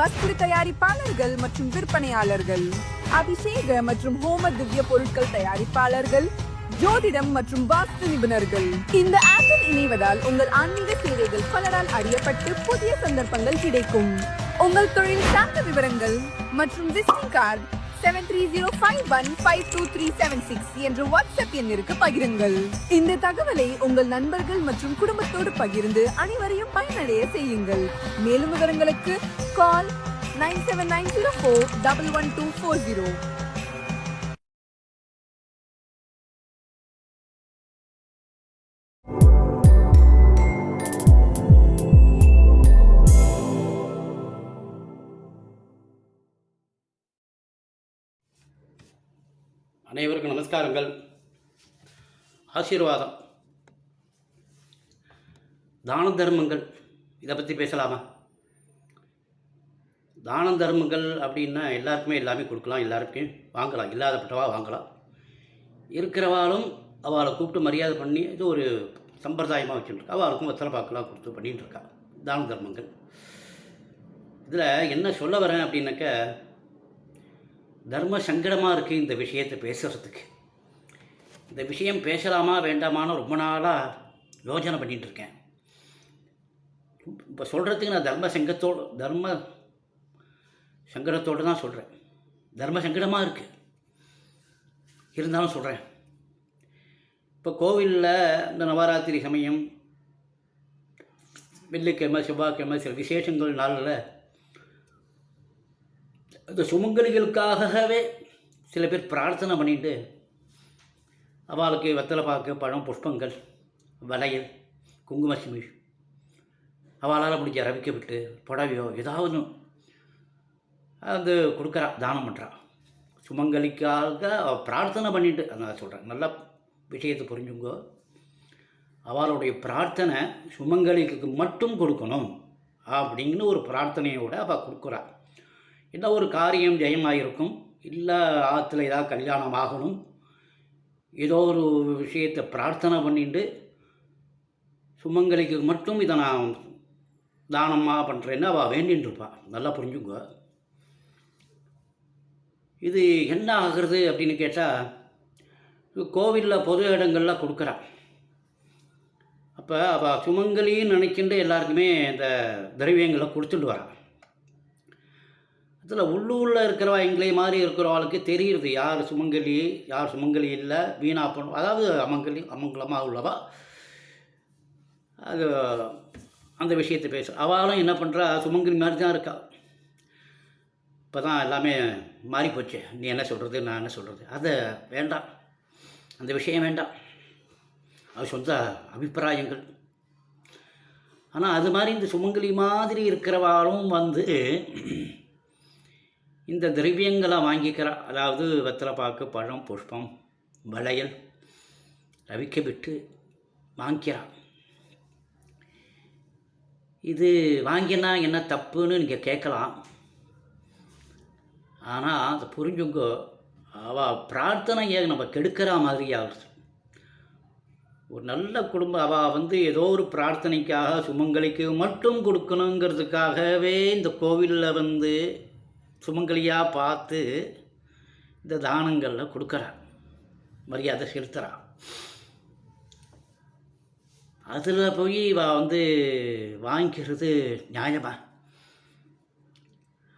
வஸ்திர தயாரிப்பாளர்கள் மற்றும் விற்பனையாளர்கள் அபிஷேக மற்றும் ஹோம திவ்ய பொருட்கள் தயாரிப்பாளர்கள் ஜோதிடம் மற்றும் வாஸ்து நிபுணர்கள். இந்த ஆப்பில் இணைவதால் உங்கள் ஆன்மீக சேவைகள் பலரால் அறியப்பட்டு புதிய சந்தர்ப்பங்கள் கிடைக்கும். உங்கள் தொழில் சார்ந்த விவரங்கள் மற்றும் visiting card seven three zero five one five two three seven six என்ற வாட்ஸ்அப் எண்ணிற்கு பகிருங்கள். இந்த தகவலை உங்கள் நண்பர்கள் மற்றும் குடும்பத்தோடு பகிர்ந்து அனைவரையும் பயனடைய செய்யுங்கள். மேலும் விவரங்களுக்கு call nine seven nine zero four double one two four zero அனைவருக்கும் நமஸ்காரங்கள். ஆசீர்வாதம். தான தர்மங்கள் இதை பற்றி பேசலாமா? தான தர்மங்கள் அப்படின்னா எல்லாருக்குமே எல்லாமே கொடுக்கலாம் எல்லாருக்கும் வாங்கலாம் இல்லாதப்பட்டவா வாங்கலாம். இருக்கிறவாலும் அவளை கூப்பிட்டு மரியாதை பண்ணி இது ஒரு சம்பிரதாயமாக வச்சுட்டுருக்கா அவளுக்கும் வெத்தலை பார்க்கலாம் கொடுத்து பண்ணிகிட்டு இருக்கா. தான தர்மங்கள். இதில் என்ன சொல்ல வரேன் அப்படின்னாக்க தர்ம சங்கடமாக இருக்குது இந்த விஷயத்தை பேசுகிறதுக்கு இந்த விஷயம் பேசலாமா வேண்டாமான்னு ரொம்ப நாளாக யோசனை பண்ணிகிட்ருக்கேன் இருக்கேன். இப்போ சொல்கிறதுக்கு நான் தர்ம சங்கத்தோடு தர்ம சங்கடத்தோடு தான் சொல்கிறேன் தர்ம சங்கடமாக இருக்குது இருந்தாலும் சொல்கிறேன் இப்போ கோவிலில் இந்த நவராத்திரி சமயம் வெள்ளிக்கிழமை செவ்வாய்க்கிழமை சில விசேஷங்கள் நாளில் இந்த சுமங்கலிகளுக்காகவே சில பேர் பிரார்த்தனை பண்ணிட்டு அவளுக்கு வெத்தலை பாக்கு பழம் புஷ்பங்கள் வளையல் குங்கும சிமிழ் அவளால் முடிஞ்ச ரவிக்க விட்டு புடவையோ ஏதாவது அது கொடுக்குறா தானம் பண்ணுறா சுமங்கலிக்காக பிரார்த்தனை பண்ணிட்டு நான் சொல்கிறேன் நல்ல விஷயத்தை புரிஞ்சுங்கோ. அவளுடைய பிரார்த்தனை சுமங்கலிக்கு மட்டும் கொடுக்கணும் அப்படிங்கிற ஒரு பிரார்த்தனையோடு அவள் கொடுக்குறா. என்ன ஒரு காரியம் ஜெயமாயிருக்கும். இல்லை ஆற்றுல ஏதாவது கல்யாணம் ஆகணும். ஏதோ ஒரு விஷயத்தை பிரார்த்தனை பண்ணிட்டு சுமங்கலிக்கு மட்டும் இதை நான் தானமாக பண்ணுறேன்னு அவள் வேண்டின்னு இருப்பாள் நல்லா புரிஞ்சுங்க இது என்ன ஆகிறது அப்படின்னு கேட்டால் கோவிலில் பொது இடங்கள்லாம் கொடுக்குறா. அப்போ அவள் சுமங்கலின்னு நினைக்கின்ற எல்லாருக்குமே இந்த திரவியங்களை கொடுத்துட்டு வரான் இதில் உள்ளூரில் இருக்கிறவா எங்களை மாதிரி இருக்கிறவளுக்கு தெரியுது யார் சுமங்கலி யார் சுமங்கலி இல்லை வீணா பண்ணும் அதாவது அமங்கலி அமங்கலமாக உள்ளவா? அது அந்த விஷயத்தை பேச அவளும் என்ன பண்ணுறா சுமங்கலி மாதிரி தான் இருக்கா. இப்போ தான் எல்லாமே மாறி போச்சு நீ என்ன சொல்கிறது நான் என்ன சொல்கிறது அதை வேண்டாம் அந்த விஷயம் வேண்டாம் அது சொந்த அபிப்பிராயங்கள். ஆனால் அது மாதிரி இந்த சுமங்கலி மாதிரி இருக்கிறவாளும் வந்து இந்த திரவியங்களை வாங்கிக்கிறா அதாவது வெத்தலை பாக்கு பழம் புஷ்பம் வளையல் ரவிக்க விட்டு வாங்கிக்கிறா இது வாங்கினா என்ன தப்புன்னு நீங்கள் கேட்கலாம். ஆனால் அதை புரிஞ்சுங்க அவள் பிரார்த்தனையை நம்ம கெடுக்கிற மாதிரி ஆகுது ஒரு நல்ல குடும்பம் அவள் வந்து ஏதோ ஒரு பிரார்த்தனைக்காக சுமங்கலிக்கு மட்டும் கொடுக்கணுங்கிறதுக்காகவே இந்த கோவிலில் வந்து சுமங்கலியாக பார்த்து இந்த தானங்களில் கொடுக்குறா மரியாதை செலுத்துகிறான் அதில் போய் வா வந்து வாங்கிக்கிறது நியாயமா?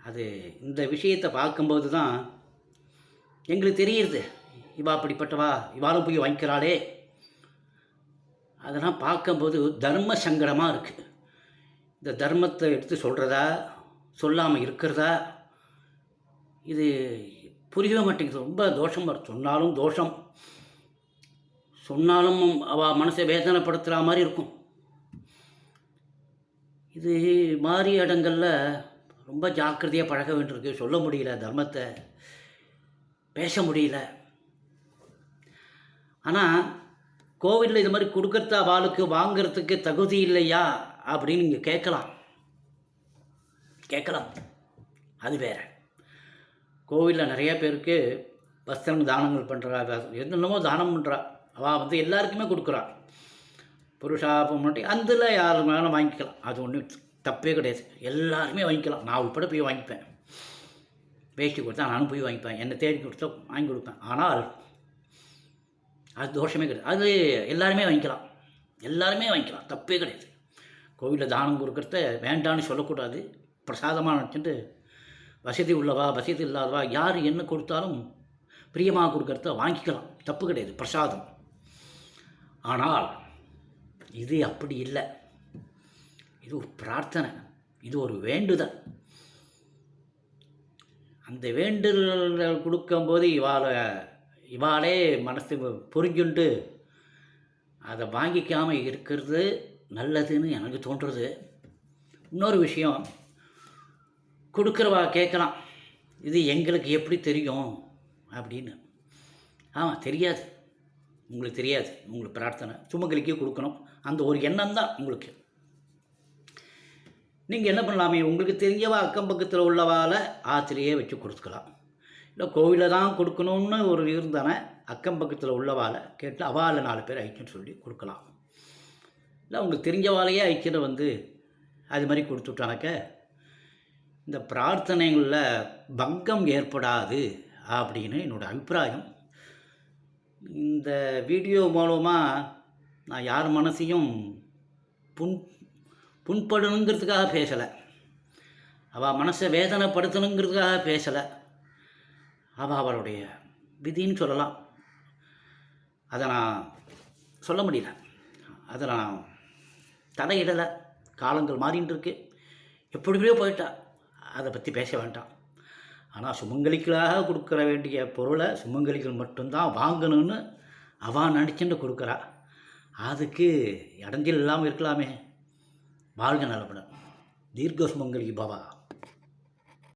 அது இந்த விஷயத்தை பார்க்கும்போது தான் எங்களுக்கு தெரியுது. இவா அப்படிப்பட்டவா? இவாளும் போய் வாங்கிக்கிறாளே. அதெல்லாம் பார்க்கும்போது தர்ம சங்கடமாக இருக்குது இந்த தர்மத்தை எடுத்து சொல்கிறதா சொல்லாமல் இருக்கிறதா? இது புரியவே மாட்டேங்குது. ரொம்ப தோஷம் வரும் சொன்னாலும் தோஷம். சொன்னாலும் அவள் மனசை வேதனைப்படுத்துகிற மாதிரி இருக்கும். இது மாதிரி இடங்களில் ரொம்ப ஜாக்கிரதையாக பழக வேண்டியிருக்கு. சொல்ல முடியல தர்மத்தை பேச முடியல. ஆனால் கோவிலில் இது மாதிரி கொடுக்கறத வாளுக்கு வாங்கிறதுக்கு தகுதி இல்லையா அப்படின்னு நீங்கள் கேட்கலாம். கேட்கலாம். அது வேறு. கோவிலில் நிறைய பேருக்கு வஸ்திரம் தானங்கள் பண்ணுறா என்னென்னமோ தானம் பண்ணுறா அவள் வந்து எல்லாருக்குமே கொடுக்குறா. புருஷா பொண்ணாட்டி அதில் யார் வேணாலும் வாங்கிக்கலாம். அது ஒன்றும் தப்பே கிடையாது. எல்லாருமே வாங்கிக்கலாம். நான் உட்பட போய் வாங்கிப்பேன். வேஷ்டி கொடுத்தா நானும் போய் வாங்கிப்பேன். என்னை தேடி கொடுத்தா வாங்கி கொடுப்பேன். ஆனால் அது தோஷமே கிடையாது. அது எல்லாருமே வாங்கிக்கலாம். எல்லாருமே வாங்கிக்கலாம். தப்பே கிடையாது. கோவிலில் தானம் கொடுக்குறத வேண்டான்னு சொல்லக்கூடாது. பிரசாதமாக நினச்சிட்டு வசதி உள்ளவா வசதி இல்லாதவா யார் என்ன கொடுத்தாலும் பிரியமாக கொடுக்கறத வாங்கிக்கலாம். தப்பு கிடையாது பிரசாதம். ஆனால் இது அப்படி இல்லை. இது ஒரு பிரார்த்தனை. இது ஒரு வேண்டுதல். அந்த வேண்டுதல் கொடுக்கும்போது இவாளை இவாளே மனசு புரிஞ்சுண்டு அதை வாங்கிக்காமல் இருக்கிறது நல்லதுன்னு எனக்கு தோன்றுறது. இன்னொரு விஷயம் கொடுக்குறவா கேட்கலாம். இது எங்களுக்கு எப்படி தெரியும்? அப்படின்னு. ஆமாம் தெரியாது. உங்களுக்கு தெரியாது. உங்களுக்கு பிரார்த்தனை. சுமங்கலிக்கே கொடுக்கணும். அந்த ஒரு எண்ணம் தான் உங்களுக்கு. நீங்கள் என்ன பண்ணலாமே? உங்களுக்கு தெரிஞ்சவா அக்கம் பக்கத்தில் உள்ளவால் ஆத்திரையே வச்சு கொடுத்துக்கலாம். இல்லை கோவிலில் தான் கொடுக்கணும்னு ஒரு இருந்தானே அக்கம் பக்கத்தில் உள்ளவால் கேட்டு அவால நாலு பேர் ஐக்கியம் சொல்லி கொடுக்கலாம். இல்லை உங்களுக்கு தெரிஞ்சவாலையே ஐக்கியம் வந்து அது மாதிரி கொடுத்துட்டானாக்க இந்த பிரார்த்தனைகளில் பங்கம் ஏற்படாது அப்படின்னு என்னோடய அபிப்பிராயம். இந்த வீடியோ மூலமாக நான் யார் மனசையும் புண் புண்படணுங்கிறதுக்காக பேசலை. அவள் மனசை வேதனைப்படுத்தணுங்கிறதுக்காக பேசலை. அவள் அவளுடைய விதின்னு சொல்லலாம். அதை நான் சொல்ல முடியல. அதை நான் தடையிடலை காலங்கள் மாறின்னு இருக்கு எப்படியோ போயிட்டா. அதை பற்றி பேச வேண்டாம். ஆனால் சுமங்கலிக்களாக கொடுக்குற வேண்டிய பொருளை சுமங்கலிகள் மட்டும்தான் வாங்கணும்னு அவன் நினச்சிட்டு கொடுக்குறா. அதுக்கு இடைஞ்சல் இல்லாமல் இருக்கலாமே. வாழ்க நலப்பட தீர்க்க சுமங்கலி பாபா